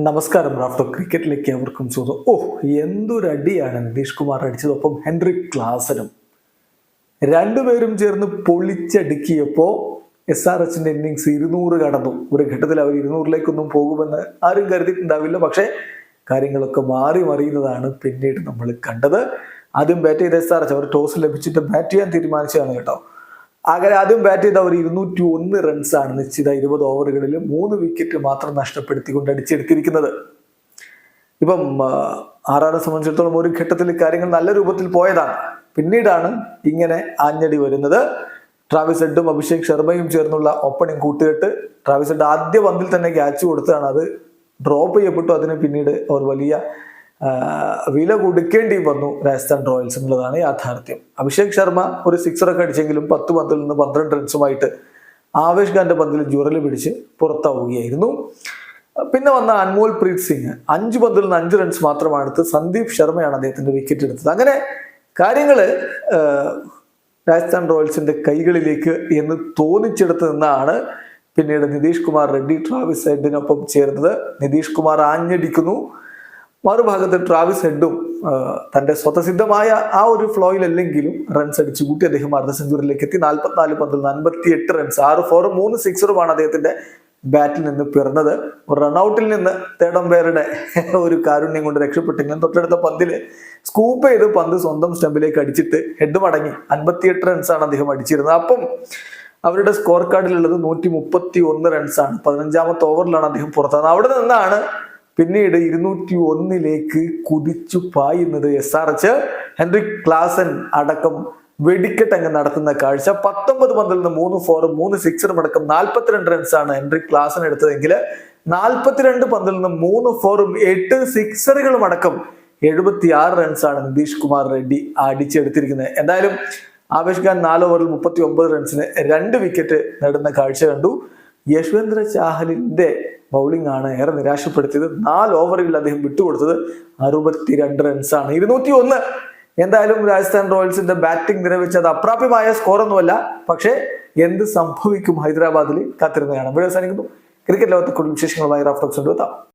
നമസ്കാരം റാഫ്റ്റോ ക്രിക്കറ്റിലേക്ക് അവർക്കും ചോദ്യം ഓ എന്തൊരടിയാണ് നിതീഷ് കുമാർ അടിച്ചത് ഒപ്പം ഹെൻറി ക്ലാസനും. രണ്ടുപേരും ചേർന്ന് പൊളിച്ചടുക്കിയപ്പോൾ എസ് ആർ എച്ചിന്റെ ഇന്നിങ്സ് ഇരുന്നൂറ് കടന്നു. ഒരു ഘട്ടത്തിൽ അവർ ഇരുന്നൂറിലേക്കൊന്നും പോകുമെന്ന് ആരും കരുതിയിട്ടുണ്ടാവില്ല. പക്ഷേ കാര്യങ്ങളൊക്കെ മാറി മറിയുന്നതാണ് പിന്നീട് നമ്മൾ കണ്ടത്. ആദ്യം ബാറ്റ് ചെയ്ത എസ് ആർ എച്ച് അവർ ടോസ് ലഭിച്ചിട്ട് ബാറ്റ് ചെയ്യാൻ തീരുമാനിച്ചതാണ് കേട്ടോ. അങ്ങനെ ആദ്യം ബാറ്റ് ചെയ്ത അവർ ഇരുന്നൂറ്റി ഒന്ന് റൺസാണ് നിശ്ചിത ഇരുപത് ഓവറുകളിൽ മൂന്ന് വിക്കറ്റ് മാത്രം നഷ്ടപ്പെടുത്തിക്കൊണ്ട് അടിച്ചെടുത്തിരിക്കുന്നത്. ഇപ്പം ആറാറെ സംബന്ധിച്ചിടത്തോളം ഒരു ഘട്ടത്തിൽ കാര്യങ്ങൾ നല്ല രൂപത്തിൽ പോയതാണ്. പിന്നീടാണ് ഇങ്ങനെ ആഞ്ഞടി വരുന്നത്. ട്രാവിസ് ഹെഡും അഭിഷേക് ശർമ്മയും ചേർന്നുള്ള ഓപ്പണിംഗ് കൂട്ടുകെട്ട് ട്രാവിസ് ഹെഡ് ആദ്യ പന്തിൽ തന്നെ ക്യാച്ച് കൊടുത്താണ് അത് ഡ്രോപ്പ് ചെയ്യപ്പെട്ടു. അതിന് പിന്നീട് അവർ വലിയ വില കൊടുക്കേണ്ടി വന്നു രാജസ്ഥാൻ റോയൽസ് എന്നുള്ളതാണ് യാഥാർത്ഥ്യം. അഭിഷേക് ശർമ്മ ഒരു സിക്സർ ഒക്കെ അടിച്ചെങ്കിലും പത്ത് പന്തിൽ നിന്ന് പന്ത്രണ്ട് റൺസുമായിട്ട് ആവേശ് ഖാന്റെ പന്തിൽ ജുറൽ പിടിച്ച് പുറത്താവുകയായിരുന്നു. പിന്നെ വന്ന അൻമോൽ പ്രീത് സിംഗ് അഞ്ച് പന്തിൽ നിന്ന് അഞ്ച് റൺസ് മാത്രമാണ് എടുത്ത് സന്ദീപ് ശർമ്മയാണ് അദ്ദേഹത്തിന്റെ വിക്കറ്റ് എടുത്തത്. അങ്ങനെ കാര്യങ്ങൾ രാജസ്ഥാൻ റോയൽസിന്റെ കൈകളിലേക്ക് എന്ന് തോന്നിച്ചെടുത്ത് നിന്നാണ് പിന്നീട് നിതീഷ് കുമാർ റെഡ്ഡി ട്രാവിസ് ഹെഡിനൊപ്പം ചേർന്നത്. നിതീഷ് കുമാർ ആഞ്ഞടിക്കുന്നു. മറുഭാഗത്ത് ട്രാവിസ് ഹെഡും തന്റെ സ്വതസിദ്ധമായ ആ ഒരു ഫ്ലോയിലല്ലെങ്കിലും റൺസ് അടിച്ച് കൂട്ടി അദ്ദേഹം അർദ്ധ സെഞ്ചുറിയിലേക്ക് എത്തി. നാൽപ്പത്തിനാല് പന്തിൽ അൻപത്തി എട്ട് റൺസ് ആറ് ഫോറും മൂന്ന് സിക്സറുമാണ് അദ്ദേഹത്തിന്റെ ബാറ്റിൽ നിന്ന് പിറന്നത്. റൺഔട്ടിൽ നിന്ന് അമ്പയറുടെ ഒരു കാരുണ്യം കൊണ്ട് രക്ഷപ്പെട്ടെങ്കിലും തൊട്ടടുത്ത പന്തിൽ സ്കൂപ്പ് ചെയ്ത് പന്ത് സ്വന്തം സ്റ്റമ്പിലേക്ക് അടിച്ചിട്ട് ഹെഡ് മടങ്ങി അൻപത്തിയെട്ട് റൺസാണ് അദ്ദേഹം അടിച്ചിരുന്നത്. അപ്പം അവരുടെ സ്കോർ കാർഡിലുള്ളത് നൂറ്റി മുപ്പത്തി ഒന്ന് റൺസാണ് പതിനഞ്ചാമത്തെ ഓവറിലാണ് അദ്ദേഹം പുറത്തത് അവിടെ നിന്നാണ് പിന്നീട് ഇരുന്നൂറ്റി ഒന്നിലേക്ക് കുതിച്ചു പായുന്നത് S R H Heinrich Klaasen അടക്കം വെടിക്കെട്ട് അങ്ങ് നടത്തുന്ന കാഴ്ച. പത്തൊമ്പത് പന്തിൽ നിന്ന് മൂന്ന് ഫോറും മൂന്ന് സിക്സറും അടക്കം നാൽപ്പത്തിരണ്ട് റൺസാണ് ഹെൻറിക് ക്ലാസൻ എടുത്തതെങ്കിൽ നാൽപ്പത്തിരണ്ട് പന്തിൽ നിന്ന് മൂന്ന് ഫോറും എട്ട് സിക്സറുകളും അടക്കം എഴുപത്തി ആറ് റൺസാണ് നിതീഷ് കുമാർ റെഡ്ഡി അടിച്ചെടുത്തിരിക്കുന്നത്. എന്തായാലും ആവേശ് ഖാൻ നാല് ഓവറിൽ മുപ്പത്തി ഒമ്പത് റൺസിന് രണ്ട് വിക്കറ്റ് നേടുന്ന കാഴ്ച കണ്ടു. യശ്വേന്ദ്ര ചാഹലിന്റെ ബൗളിംഗ് ആണ് ഏറെ നിരാശപ്പെടുത്തിയത്. നാല് ഓവറിൽ അദ്ദേഹം വിട്ടുകൊടുത്തത് അറുപത്തി രണ്ട് റൺസാണ് ഇരുന്നൂറ്റി ഒന്ന് എന്തായാലും രാജസ്ഥാൻ റോയൽസിന്റെ ബാറ്റിംഗ് നിരവിച്ചത് അപ്രാപ്യമായ സ്കോറൊന്നുമല്ല പക്ഷേ എന്ത് സംഭവിക്കും ഹൈദരാബാദിൽ കാത്തിരുന്നതാണ്. ഇവിടെ അവസാനിക്കുന്നു. ക്രിക്കറ്റ് ലോകത്തെ കൂടുതൽ വിശേഷങ്ങളുമായി റാഫ്റ്റോക്സ് എത്താം.